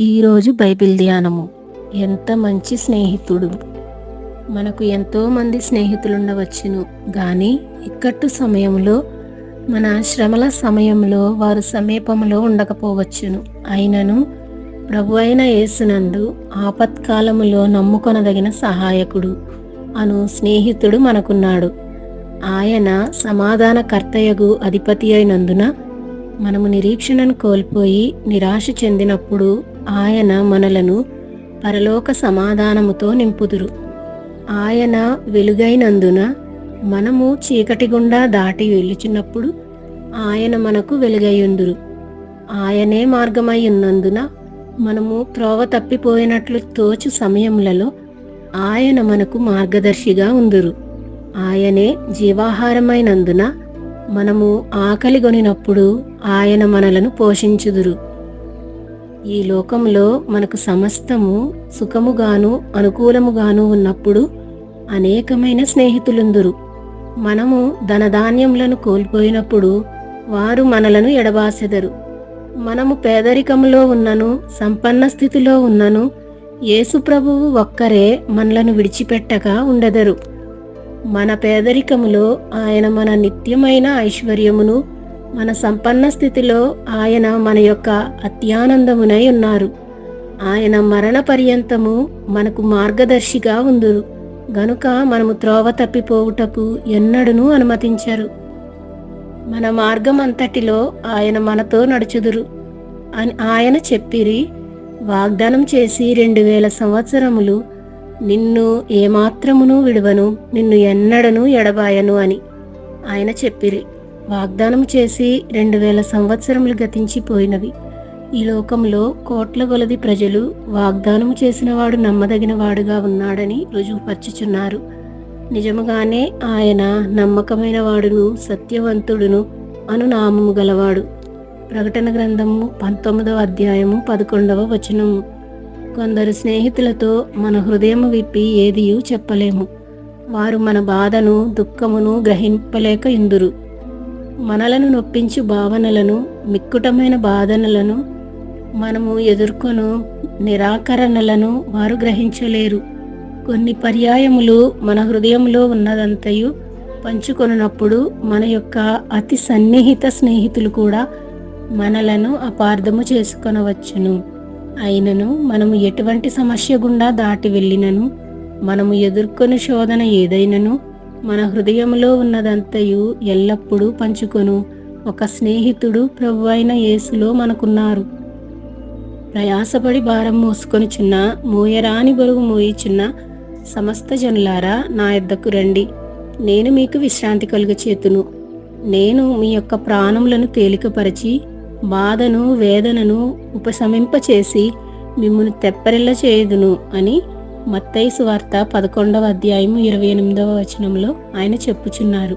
ఈరోజు బైబిల్ ధ్యానము. ఎంత మంచి స్నేహితుడు. మనకు ఎంతో మంది స్నేహితులు ఉండవచ్చును కానీ ఇక్కట్టు సమయంలో మన శ్రమల సమయంలో వారు సమీపంలో ఉండకపోవచ్చును. అయినను ప్రభు అయిన యేసునందు ఆపత్కాలములో నమ్ముకొనదగిన సహాయకుడు అను స్నేహితుడు మనకున్నాడు. ఆయన సమాధానకర్తయగు అధిపతి అయినందున మనము నిరీక్షణను కోల్పోయి నిరాశ చెందినప్పుడు ఆయన మనలను పరలోక సమాధానముతో నింపుదురు. ఆయన వెలుగైనందున మనము చీకటి గుండా దాటి వెళ్ళుచున్నప్పుడు ఆయన మనకు వెలుగైయుందురు. ఆయనే మార్గమై ఉన్నందున మనము త్రోవ తప్పిపోయినట్లు తోచు సమయములలో ఆయన మనకు మార్గదర్శిగా ఉందురు. ఆయనే జీవాహారమైనందున మనము ఆకలి కొనినప్పుడు ఆయన మనలను పోషించుదురు. ఈ లోకంలో మనకు సమస్తము సుఖముగాను అనుకూలముగాను ఉన్నప్పుడు అనేకమైన స్నేహితులుందురు. మనము ధనధాన్యములను కోల్పోయినప్పుడు వారు మనలను ఎడబాసెదరు. మనము పేదరికములో ఉన్నను సంపన్న స్థితిలో ఉన్నను యేసుప్రభువు ఒక్కరే మనలను విడిచిపెట్టక ఉండెదరు. మన పేదరికములో ఆయన మన నిత్యమైన ఐశ్వర్యమును మన సంపన్న స్థితిలో ఆయన మన యొక్క అత్యానందమునై ఉన్నారు. ఆయన మరణ పర్యంతము మనకు మార్గదర్శిగా ఉందురు గనుక మనము త్రోవ తప్పిపోవుటకు ఎన్నడూ అనుమతించరు. మన మార్గం అంతటిలో ఆయన మనతో నడుచుదురు. అని ఆయన చెప్పిరి వాగ్దానం చేసి రెండు వేల సంవత్సరములు నిన్ను ఏమాత్రమును విడువను నిన్ను ఎన్నడను ఎడబాయను అని. ఆయన చెప్పిరి వాగ్దానం చేసి రెండు వేల సంవత్సరములు గతించిపోయినవి ఈ లోకంలో కోట్ల కొలది ప్రజలు వాగ్దానం చేసినవాడు నమ్మదగిన వాడుగా ఉన్నాడని రుజువుపరచుచున్నారు నిజముగానే ఆయన నమ్మకమైన వాడును సత్యవంతుడును అను నామము గలవాడు. ప్రకటన గ్రంథము పంతొమ్మిదవ అధ్యాయము పదకొండవ వచనము. కొందరు స్నేహితులతో మన హృదయము విప్పి ఏదియూ చెప్పలేము. వారు మన బాధను దుఃఖమును గ్రహింపలేక ఇందురు. మనలను నొప్పించు భావనలను మిక్కుటమైన బాధనలను మనము ఎదుర్కొను. నిరాకరణలను వారు గ్రహించలేరు. కొన్ని పర్యాయములు మన హృదయంలో ఉన్నదంతయు పంచుకొనున్నప్పుడు మన యొక్క అతి సన్నిహిత స్నేహితులు కూడా మనలను అపార్థము చేసుకొనవచ్చును. అయినను మనము ఎటువంటి సమస్య గుండా దాటి వెళ్ళినను మనము ఎదుర్కొని శోధన ఏదైనను మన హృదయంలో ఉన్నదంతయు ఎల్లప్పుడూ పంచుకొను. ఒక స్నేహితుడు ప్రభు అయిన యేసులో మనకున్నారు. ప్రయాసపడి భారం మోసుకొనిచున్న మోయరాని బరువు మోయిచున్న సమస్త జనులారా నా యొద్దకు రండి. నేను మీకు విశ్రాంతి కలుగ చేతును. నేను మీ యొక్క ప్రాణములను తేలికపరచి బాధను వేదనను ఉపశమింపచేసి మిమ్మల్ని తెప్పరిల్ల చేయుదును అని మత్తయి సువార్త పదకొండవ అధ్యాయము ఇరవై ఎనిమిదవ వచనంలో ఆయన చెప్పుచున్నారు.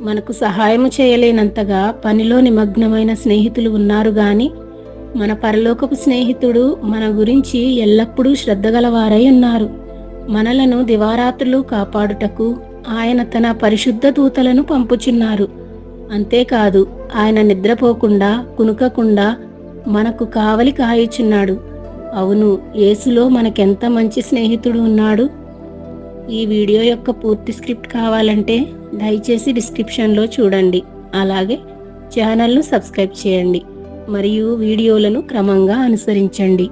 మనకు సహాయము చేయలేనంతగా పనిలో నిమగ్నమైన స్నేహితులు ఉన్నారు గాని మన పరలోకపు స్నేహితుడు మన గురించి ఎల్లప్పుడూ శ్రద్ధగలవారై ఉన్నారు. మనలను దివారాత్రులు కాపాడుటకు ఆయన తన పరిశుద్ధ దూతలను పంపుచున్నారు. అంతేకాదు ఆయన నిద్రపోకుండా కునుకకుండా మనకు కావలి కాయుచున్నాడు. అవును యేసులో మనకెంత మంచి స్నేహితుడు ఉన్నాడు? ఈ వీడియో యొక్క పూర్తి స్క్రిప్ట్ కావాలంటే దయచేసి డిస్క్రిప్షన్లో చూడండి. అలాగే ఛానల్ను సబ్స్క్రైబ్ చేయండి. మరియు వీడియోలను క్రమంగా అనుసరించండి.